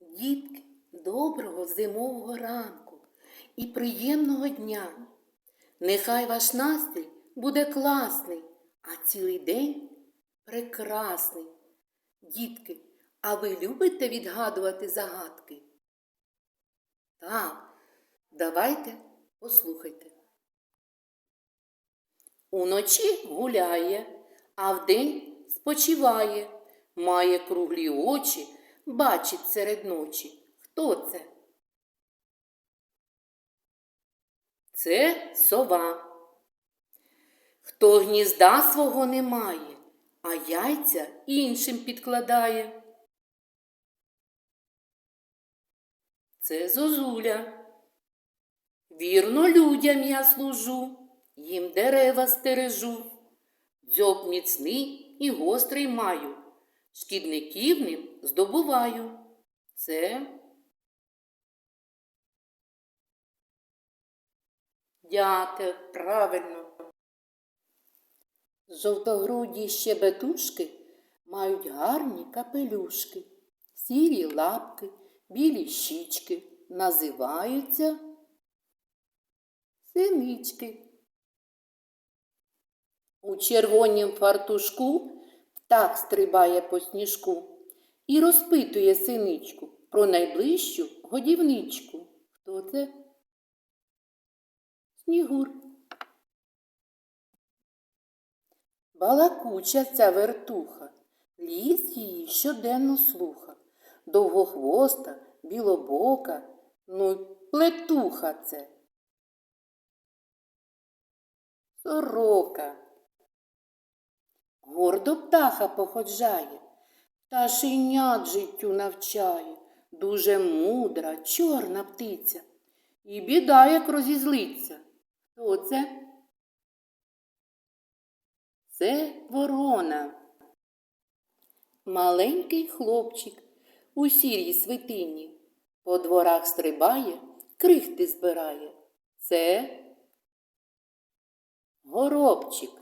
Дітки, доброго зимового ранку і приємного дня. Нехай ваш настрій буде класний, а цілий день прекрасний. Дітки, а ви любите відгадувати загадки? Так, давайте послухайте. Уночі гуляє, а вдень спочиває, має круглі очі, бачить серед ночі. Хто це? Це сова. Хто гнізда свого не має, а яйця іншим підкладає. Це зозуля. Вірно людям я служу, їм дерева стережу. Дзьоб міцний і гострий маю, шкідників ним здобуваю. Це дятел, правильно. Жовтогруді щебетушки мають гарні капелюшки, сірі лапки, білі щічки, називаються синички. У червонім фартушку птах стрибає по сніжку і розпитує синичку про найближчу годівничку. Хто це? Снігур. Балакуча ця вертуха, ліс її щоденно слуха, довгохвоста, білобока, ну й плетуха це. Сорока. Гордо птаха походжає, пташенят життю навчає, дуже мудра, чорна птиця. І біда, як розізлиться. Хто це? Це ворона. Маленький хлопчик у сірій свитині по дворах стрибає, крихти збирає. Це горобчик.